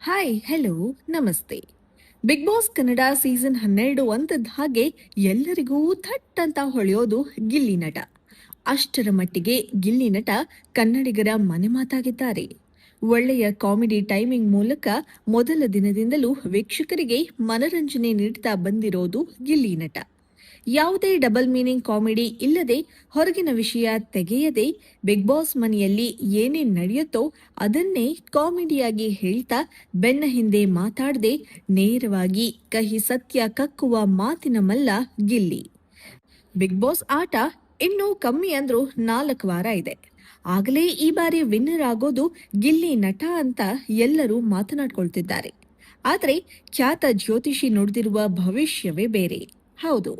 Hi hello ನಮಸ್ತೆ. Big boss Kannada season ಹನ್ನೆರಡು ಅಂತದ ಹಾಗೆ ಎಲ್ಲರಿಗೂ ಥಟ್ ಅಂತ ಹೊಳೆಯೋದು ಗಿಲ್ಲಿ ನಟ. ಅಷ್ಟರ ಮಟ್ಟಿಗೆ ಗಿಲ್ಲಿ ನಟ ಕನ್ನಡಿಗರ ಮನೆ ಮಾತಾಗಿದ್ದಾರೆ. ಒಳ್ಳೆಯ ಕಾಮಿಡಿ ಟೈಮಿಂಗ್ ಮೂಲಕ ಮೊದಲ ದಿನದಿಂದಲೂ ವೀಕ್ಷಕರಿಗೆ ಮನರಂಜನೆ ನೀಡುತ್ತಾ ಬಂದಿರೋದು ಗಿಲ್ಲಿ ನಟ. ಯಾವುದೇ ಡಬಲ್ ಮೀನಿಂಗ್ ಕಾಮಿಡಿ ಇಲ್ಲದೆ ಹೊರಗಿನ ವಿಷಯ ತೆಗೆಯದೆ ಬಿಗ್ ಬಾಸ್ ಮನೆಯಲ್ಲಿ ಏನೇನು ನಡೆಯುತ್ತೋ ಅದನ್ನೇ ಕಾಮಿಡಿಯಾಗಿ ಹೇಳ್ತಾ ಬೆನ್ನ ಹಿಂದೆ ಮಾತಾಡದೆ ನೇರವಾಗಿ ಕಹಿ ಸತ್ಯ ಕಕ್ಕುವ ಮಾತಿನ ಮಲ್ಲ ಗಿಲ್ಲಿ. ಬಿಗ್ ಬಾಸ್ ಆಟ ಇನ್ನೂ ಕಮ್ಮಿ ಅಂದ್ರೂ ನಾಲ್ಕು ವಾರ ಇದೆ. ಆಗಲೇ ಈ ಬಾರಿ ವಿನ್ನರ್ ಆಗೋದು ಗಿಲ್ಲಿ ನಟ ಅಂತ ಎಲ್ಲರೂ ಮಾತನಾಡ್ಕೊಳ್ತಿದ್ದಾರೆ. ಆದರೆ ಖ್ಯಾತ ಜ್ಯೋತಿಷಿ ನುಡಿದಿರುವ ಭವಿಷ್ಯವೇ ಬೇರೆ. ಹೌದು.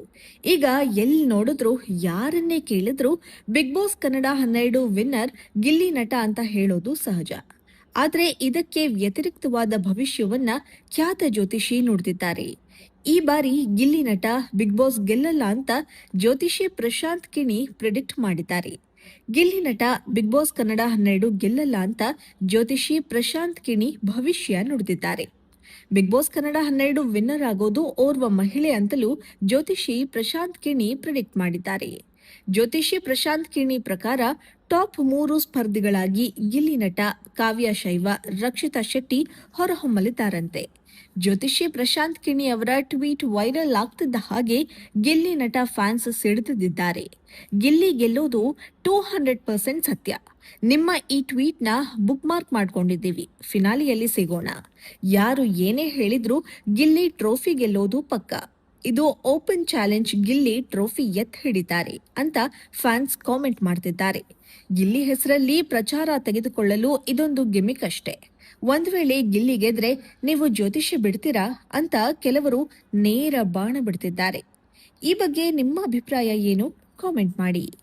ಈಗ ಎಲ್ಲಿ ನೋಡಿದ್ರು, ಯಾರನ್ನೇ ಕೇಳಿದ್ರು ಬಿಗ್ ಬಾಸ್ ಕನ್ನಡ ಹನ್ನೆರಡು ವಿನ್ನರ್ ಗಿಲ್ಲಿ ನಟ ಅಂತ ಹೇಳೋದು ಸಹಜ. ಆದರೆ ಇದಕ್ಕೆ ವ್ಯತಿರಿಕ್ತವಾದ ಭವಿಷ್ಯವನ್ನ ಖ್ಯಾತ ಜ್ಯೋತಿಷಿ ನುಡಿದಿದ್ದಾರೆ ಈ ಬಾರಿ ಗಿಲ್ಲಿ ನಟ ಬಿಗ್ ಬಾಸ್ ಗೆಲ್ಲಲ್ಲ ಅಂತ ಜ್ಯೋತಿಷಿ ಪ್ರಶಾಂತ್ ಕಿಣಿ ಪ್ರಿಡಿಕ್ಟ್ ಮಾಡಿದ್ದಾರೆ. ಗಿಲ್ಲಿ ನಟ ಬಿಗ್ ಬಾಸ್ ಕನ್ನಡ ಹನ್ನೆರಡು ಗೆಲ್ಲಲ್ಲ ಅಂತ ಜ್ಯೋತಿಷಿ ಪ್ರಶಾಂತ್ ಕಿಣಿ ಭವಿಷ್ಯ ನುಡಿದಿದ್ದಾರೆ. ಬಿಗ್ ಬಾಸ್ ಕನ್ನಡ ಹನ್ನೆರಡು ವಿನ್ನರ್ ಆಗೋದು ಓರ್ವ ಮಹಿಳೆ ಅಂತಲೂ ಜ್ಯೋತಿಷಿ ಪ್ರಶಾಂತ್ ಕಿಣಿ ಪ್ರಿಡಿಕ್ಟ್ ಮಾಡಿದ್ದಾರೆ. ಜ್ಯೋತಿಷಿ ಪ್ರಶಾಂತ್ ಕಿಣಿ ಪ್ರಕಾರ ಟಾಪ್ ಮೂರು ಸ್ಪರ್ಧಿಗಳಾಗಿ ಗಿಲ್ಲಿ ನಟ ಕಾವ್ಯ ಶೈವ, ರಕ್ಷಿತಾ ಶೆಟ್ಟಿ ಹೊರಹೊಮ್ಮಲಿದ್ದಾರಂತೆ. ಜ್ಯೋತಿಷಿ ಪ್ರಶಾಂತ್ ಕಿಣಿ ಅವರ ಟ್ವೀಟ್ ವೈರಲ್ ಆಗ್ತಿದ್ದ ಹಾಗೆ ಗಿಲ್ಲಿ ನಟ ಫ್ಯಾನ್ಸ್ ಸಿಡಿದಿದ್ದಾರೆ. ಗಿಲ್ಲಿ ಗೆಲ್ಲೋದು ಟೂ ಹಂಡ್ರೆಡ್ ಪರ್ಸೆಂಟ್ ಸತ್ಯ. ನಿಮ್ಮ ಈ ಟ್ವೀಟ್ನ ಬುಕ್ ಮಾರ್ಕ್ ಮಾಡ್ಕೊಂಡಿದ್ದೀವಿ. ಫಿನಾಲಿಯಲ್ಲಿ ಸಿಗೋಣ. ಯಾರು ಏನೇ ಹೇಳಿದ್ರು ಗಿಲ್ಲಿ ಟ್ರೋಫಿ ಗೆಲ್ಲೋದು ಪಕ್ಕ. ಇದು ಓಪನ್ ಚಾಲೆಂಜ್ ಗಿಲ್ಲಿ ಟ್ರೋಫಿ ಎತ್ ಹಿಡಿತಾರೆ ಅಂತ ಫ್ಯಾನ್ಸ್ ಕಾಮೆಂಟ್ ಮಾಡ್ತಿದ್ದಾರೆ. ಗಿಲ್ಲಿ ಹೆಸರಲ್ಲಿ ಪ್ರಚಾರ ತೆಗೆದುಕೊಳ್ಳಲು ಇದೊಂದು ಗಿಮಿಕ್ ಅಷ್ಟೇ. ಒಂದ್ ವೇಳೆ ಗಿಲ್ಲಿ ಗೆದ್ರೆ ನೀವು ಜ್ಯೋತಿಷ್ಯ ಬಿಡ್ತೀರಾ ಅಂತ ಕೆಲವರು ನೇರ ಬಾಣ ಬಿಡ್ತಿದ್ದಾರೆ. ಈ ಬಗ್ಗೆ ನಿಮ್ಮ ಅಭಿಪ್ರಾಯ ಏನು? ಕಾಮೆಂಟ್ ಮಾಡಿ.